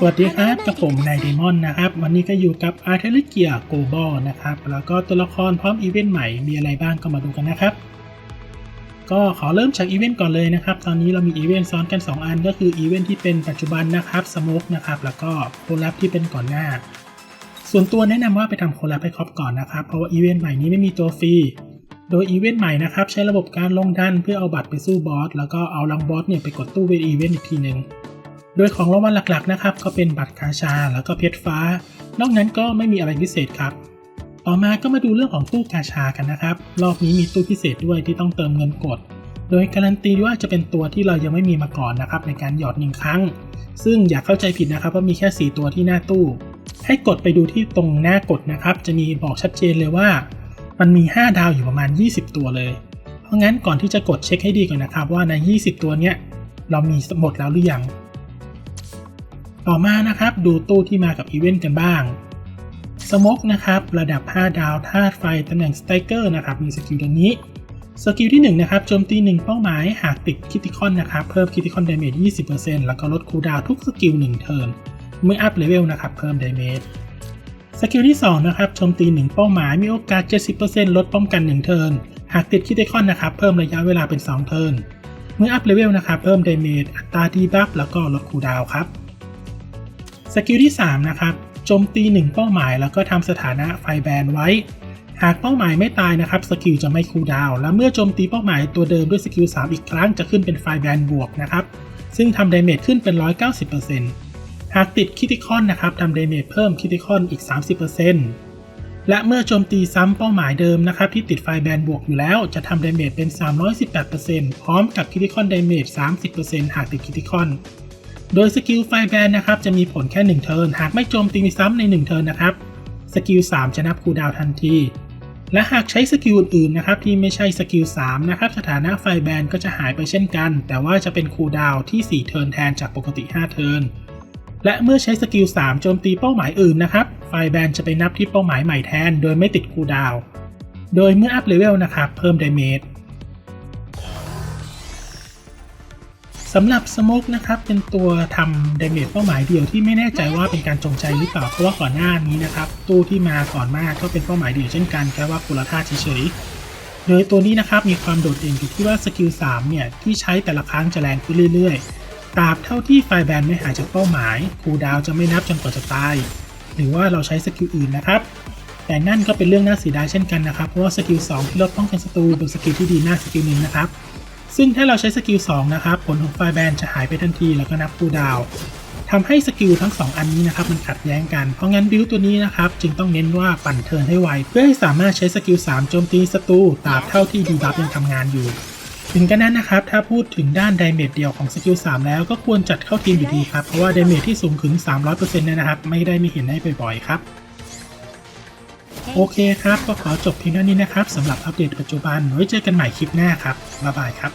สวัสดีครับกับผมนายเดมอนนะครับ วันนี้ก็อยู่กับอาร์เทลิเกียโกบอลนะครับ แล้วก็ตัวละครพร้อมอีเวนต์ใหม่มีอะไรบ้างก็มาดูกันนะครับ ก็ขอเริ่มจากอีเวนต์ก่อนเลยนะครับ ตอนนี้เรามีอีเวนต์ซ้อนกัน 2 อัน ก็คืออีเวนต์ที่เป็นปัจจุบันนะครับสโมกนะครับ แล้วก็โคลับที่เป็นก่อนหน้า ส่วนตัวแนะนำว่าไปทำโคลับให้ครบก่อนนะครับ เพราะว่าอีเวนต์ใหม่นี้ไม่มีตัวฟรี โดยอีเวนต์ใหม่นะครับใช้ระบบการลงดันเพื่อเอาบัตรไปสู้บอส แล้วก็เอาลังบอสเนี่ยไปกดตู้เวทอีเวนต์อีกทีหนึ่ง โดยของรางวัลหลักๆนะครับ ก็เป็นบัตรกาชาแล้วก็เพชรฟ้า นอกนั้นก็ไม่มีอะไรพิเศษครับ ต่อมาก็มาดูเรื่องของตู้กาชากันนะครับ รอบนี้มีตู้พิเศษด้วยที่ต้องเติมเงินกด โดยการันตีว่าจะเป็นตัวที่เรายังไม่มีมาก่อนนะครับในการหยอดหนึ่งครั้ง ซึ่งอย่าเข้าใจผิดนะครับว่ามีแค่ 4 ตัวที่หน้าตู้ ให้กดไปดูที่ตรงหน้ากดนะครับ จะมีบอกชัดเจนเลยว่า มันมี 5 ดาวอยู่ประมาณ 20 ตัวเลย เพราะงั้นก่อนที่จะกดเช็คให้ดีก่อนนะครับว่าใน 20 ตัวเนี้ยเรามีหมดแล้วหรือยัง ต่อมานะครับดูตู้ที่มากับอีเวนต์กันบ้างสมกนะครับระดับ 5 ดาวธาตุไฟตำแหน่งสไตเกอร์นะครับมีสกิลดังนี้สกิลที่1นะครับโจมตี 1 เป้าหมายหากติดคิติคอนนะครับเพิ่มคิติคอนดาเมจ20%แล้วก็ลดคูดาวทุกสกิล1เทิร์นเมื่ออัพเลเวลนะครับเพิ่มดาเมจสกิลที่2นะครับโจมตี 1 เป้าหมายมีโอกาส 70%ลดป้องกัน 1 เทิร์นหากติดคิติคอนนะครับเพิ่มระยะเวลาเป็น 2 เทิร์นเมื่ออัพเลเวลนะครับเพิ่มดาเมจอัตราดีบัฟแล้วก็ลดคูดาวครับ สกิลที่ 3 นะครับโจมตี 1 เป้าหมายแล้วก็ทำสถานะไฟแบนไว้ หากเป้าหมายไม่ตายนะครับสกิลจะไม่คูลดาวน์และเมื่อโจมตีเป้าหมายตัวเดิมด้วยสกิล3 อีกครั้งจะขึ้นเป็นไฟแบนบวกนะครับซึ่งทำดาเมจขึ้นเป็น 190%หากติดคิติคอนนะครับทำดาเมจเพิ่มคิติคอนอีก 30%และเมื่อโจมตีซ้ำเป้าหมายเดิมนะครับที่ติดไฟแบนบวกอยู่แล้วจะทำดาเมจเป็น 318%พร้อมกับคิติคอนดาเมจ30%หากติดคิติคอน โดยสกิลไฟแบนนะครับจะมีผลแค่ 1 เทิร์น หากไม่โจมตีซ้ำใน 1 เทิร์นนะครับสกิล3จะนับคูดาวทันที และหากใช้สกิลอื่นๆนะครับที่ไม่ใช่สกิล3นะครับสถานะไฟแบนก็จะหายไปเช่นกัน แต่ว่าจะเป็นคูดาวที่ 4 เทิร์นแทนจากปกติ 5 เทิร์นและเมื่อใช้สกิล3โจมตีเป้าหมายอื่นนะครับไฟแบนจะไปนับที่เป้าหมายใหม่แทน โดยไม่ติดคูดาว โดยเมื่ออัพเลเวลนะครับเพิ่มดาเมจ สำหรับสโมกนะครับเป็นตัวทำดาเมจเป้าหมายเดียวที่ไม่แน่ใจว่าเป็นการจงใจหรือเปล่าเพราะว่าก่อนหน้านี้นะครับตู้ที่มาก่อนมากก็เป็นเป้าหมายเดียวเช่นกันแค่ว่าคนละท่าเฉยๆโดยตัวนี้นะครับมีความโดดเด่นอยู่ที่ว่าสกิล3เนี่ยที่ใช้แต่ละครั้งจะแรงขึ้นเรื่อยๆตราบเท่าที่ไฟแบนไม่หายจากเป้าหมายคูลดาวน์จะไม่นับจนกว่าจะตาย หรือว่าเราใช้สกิลอื่นนะครับแต่นั่นก็เป็นเรื่องน่าเสียดายเช่นกันนะครับเพราะว่าสกิล2ที่ลดป้องกันศัตรูเป็นสกิลที่ดีมากสกิลหนึ่งนะครับ ซึ่งถ้าเราใช้สกิล2นะครับผลของไฟแบนจะหายไปทันทีแล้วก็นับคูดาวทำให้สกิลทั้ง 2 อันนี้นะครับมันขัดแย้งกัน เพราะงั้นบิลตัวนี้นะครับจึงต้องเน้นว่าปั่นเทิร์นให้ไว เพื่อให้สามารถใช้สกิล3โจมตีศัตรูตราบเท่าที่ดีบัฟยังทำงานอยู่ ถึงกันนั้นนะครับ ถ้าพูดถึงด้านดเมจเดียวของสกิล3แล้วก็ควรจัดเข้าทีมอยู่ดีครับ เพราะว่าดเมจที่สูงถึง 300%เนี่ยนะครับ ไม่ได้ม่เห็นได้บ่อยๆครับ โอเคครับ ก็ขอจบเพียงเท่านี้นะครับสำหรับอัปเดตปัจจุบันไว้เจอกันใหม่คลิปหน้าครับ บ๊ายบายครับ